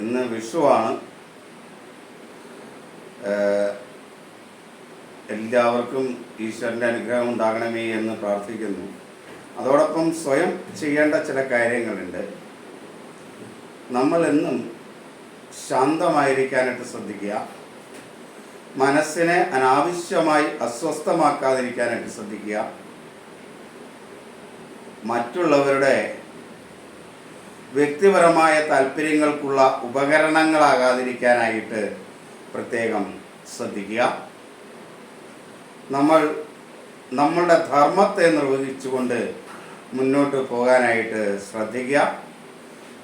ഇന്ന് വിഷുവാണ്. എല്ലാവർക്കും ഈശ്വരന്റെ അനുഗ്രഹം ഉണ്ടാകണമേ എന്ന് പ്രാർത്ഥിക്കുന്നു. അതോടൊപ്പം സ്വയം ചെയ്യേണ്ട ചില കാര്യങ്ങളുണ്ട്. നമ്മൾ എന്നും ശാന്തമായിരിക്കാനായിട്ട് ശ്രദ്ധിക്കുക. മനസ്സിനെ അനാവശ്യമായി അസ്വസ്ഥമാക്കാതിരിക്കാനായിട്ട് ശ്രദ്ധിക്കുക. മറ്റുള്ളവരുടെ വ്യക്തിപരമായ താല്പര്യങ്ങൾക്കുള്ള ഉപകരണങ്ങളാകാതിരിക്കാനായിട്ട് പ്രത്യേകം ശ്രദ്ധിക്കുക. നമ്മൾ നമ്മളുടെ ധർമ്മത്തെ നിർവഹിച്ചുകൊണ്ട് മുന്നോട്ട് പോകാനായിട്ട് ശ്രദ്ധിക്കുക.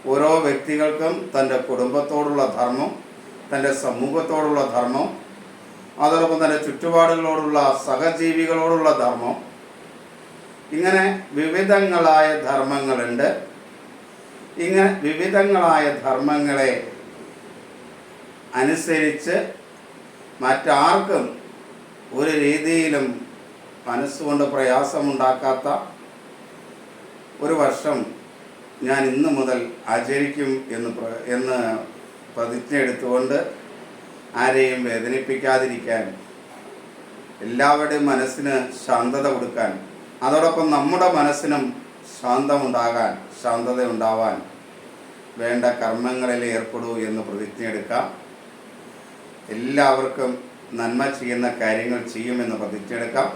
ഓരോ വ്യക്തികൾക്കും തന്റെ കുടുംബത്തോടുള്ള ധർമ്മം തന്റെ സമൂഹത്തോടുള്ള ധർമ്മം അതോടൊപ്പം തന്റെ ചുറ്റുപാടുകളോടുള്ള സഹജീവികളോടുള്ള ധർമ്മം. ഇങ്ങനെ വിവിധങ്ങളായ ധർമ്മങ്ങളുണ്ട്. ഇങ്ങനെ വിവിധങ്ങളായ ധർമ്മങ്ങളെ അനുസരിച്ച് മറ്റാർക്കും ഒരു രീതിയിലും മനസ്സുകൊണ്ട് പ്രയാസമുണ്ടാക്കാത്ത ഒരു വർഷം ഞാൻ ഇന്ന് മുതൽ ആചരിക്കും എന്ന് പ്ര- എന്ന് പ്രതിജ്ഞ എടുത്തുകൊണ്ട് ആരെയും വേദനിപ്പിക്കാതിരിക്കാൻ എല്ലാവരുടെയും മനസ്സിന് ശാന്തത കൊടുക്കാൻ അതോടൊപ്പം നമ്മുടെ മനസ്സിനും ശാന്തമുണ്ടാകാൻ ശാന്തത ഉണ്ടാവാൻ വേണ്ട കർമ്മങ്ങളിൽ ഏർപ്പെടൂ എന്ന് പ്രതിജ്ഞ എടുക്കാം. എല്ലാവർക്കും നന്മ ചെയ്യുന്ന കാര്യങ്ങൾ ചെയ്യുമെന്ന് പ്രതിജ്ഞ എടുക്കാം.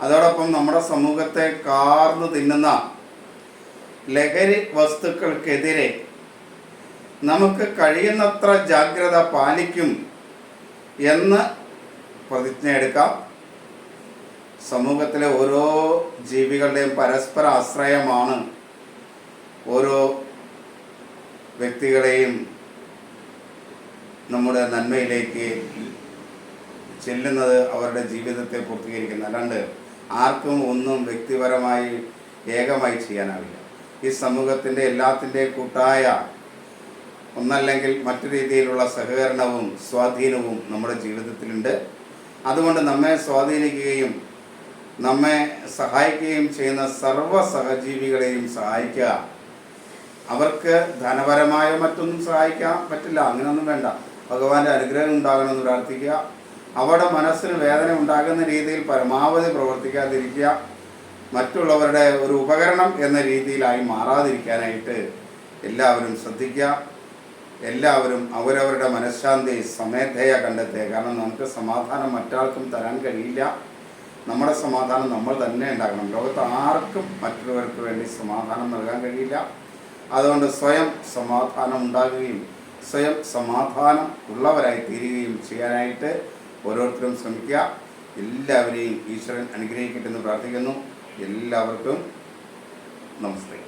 അതോടൊപ്പം നമ്മുടെ സമൂഹത്തെ കാർന്നു തിന്നുന്ന ലഹരി വസ്തുക്കൾക്കെതിരെ നമുക്ക് കഴിയുന്നത്ര ജാഗ്രത പാലിക്കും എന്ന് പ്രതിജ്ഞ എടുക്കാം. സമൂഹത്തിലെ ഓരോ ജീവികളുടെയും പരസ്പര ആശ്രയമാണ് ഓരോ വ്യക്തികളെയും നമ്മുടെ നന്മയിലേക്ക് ചെല്ലുന്നത് അവരുടെ ജീവിതത്തെ പൂർത്തീകരിക്കുന്ന. അല്ലാണ്ട് ആർക്കും ഒന്നും വ്യക്തിപരമായി ഏകമായി ചെയ്യാനാവില്ല. ഈ സമൂഹത്തിന്റെ എല്ലാത്തിന്റെയും കൂട്ടായ ഒന്നല്ലെങ്കിൽ മറ്റു രീതിയിലുള്ള സഹകരണവും സ്വാധീനവും നമ്മുടെ ജീവിതത്തിലുണ്ട്. അതുകൊണ്ട് നമ്മെ സ്വാധീനിക്കുകയും നമ്മെ സഹായിക്കുകയും ചെയ്യുന്ന സർവ സഹജീവികളെയും സഹായിക്കുക. അവർക്ക് ധനപരമായ മറ്റൊന്നും സഹായിക്കാൻ പറ്റില്ല അങ്ങനെയൊന്നും വേണ്ട. ഭഗവാന്റെ അനുഗ്രഹം ഉണ്ടാകണമെന്ന് പ്രാർത്ഥിക്കുക. അവരുടെ മനസ്സിന് വേദന ഉണ്ടാകുന്ന രീതിയിൽ പരമാവധി പ്രവർത്തിക്കാതിരിക്കുക. മറ്റുള്ളവരുടെ ഒരു ഉപകരണം എന്ന രീതിയിലായി മാറാതിരിക്കാനായിട്ട് എല്ലാവരും ശ്രദ്ധിക്കുക. എല്ലാവരും അവരവരുടെ മനഃശാന്തി സമേധയ കണ്ടെത്തുക. കാരണം നമുക്ക് സമാധാനം മറ്റാർക്കും തരാൻ കഴിയില്ല. നമ്മുടെ സമാധാനം നമ്മൾ തന്നെ ഉണ്ടാക്കണം ലോകത്ത് ആർക്കും മറ്റുള്ളവർക്ക് വേണ്ടി സമാധാനം നൽകാൻ കഴിയില്ല. അതുകൊണ്ട് സ്വയം സമാധാനം ഉണ്ടാകുകയും സ്വയം സമാധാനം ഉള്ളവരായി തീരുകയും ചെയ്യാനായിട്ട് ഓരോരുത്തരും ശ്രമിക്കുക. എല്ലാവരെയും ഈശ്വരൻ അനുഗ്രഹിക്കട്ടെ എന്ന് പ്രാർത്ഥിക്കുന്നു. എല്ലാവർക്കും നമസ്തേ.